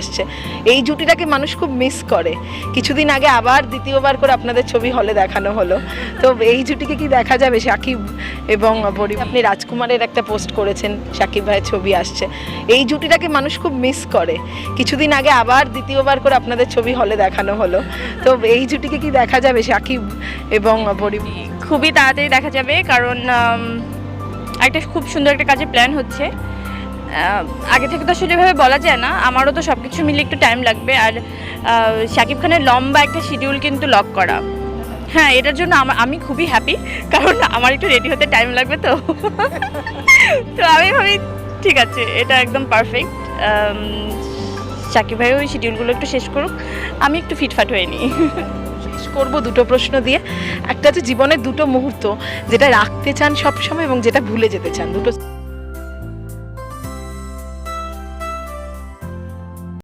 আসছে। এই জুটিটাকে মানুষ খুব মিস করে। কিছুদিন আগে আবার দ্বিতীয়বার করে আপনাদের ছবি হলে দেখানো হলো। তো এই জুটিকে কি দেখা যাবে সাকিব এবং পরি আপনি রাজকুমারের একটা পোস্ট করেছেন সাকিব ভাইয়ের ছবি আসছে। এই জুটিটাকে মানুষ খুব মিস করে। কিছুদিন আগে আবার দ্বিতীয়বার করে আপনাদের ছবি হলে দেখানো হলো। তো এই জুটিকে কি দেখা যাবে সাকিব এবং পরি খুবই তাড়াতাড়ি দেখা যাবে কারণ একটা খুব সুন্দর একটা কাজের প্ল্যান হচ্ছে। আগে থেকে তো আসলে এভাবে বলা যায় না, আমারও তো সব কিছু মিলে একটু টাইম লাগবে। আর শাকিব খানের লম্বা একটা শিডিউল কিন্তু লক করা। হ্যাঁ এটার জন্য আমি খুবই হ্যাপি কারণ আমার একটু রেডি হতে টাইম লাগবে তো। তো আমি ভাবি, ঠিক আছে, এটা একদম পারফেক্ট শাকিব ভাই ওই শিডিউলগুলো একটু শেষ করুক, আমি একটু ফিটফাট হয়ে নিই। শেষ করব দুটো প্রশ্ন দিয়ে। একটা হচ্ছে জীবনের দুটো মুহূর্ত, যেটা রাখতে চান সবসময় এবং যেটা ভুলে যেতে চান। দুটো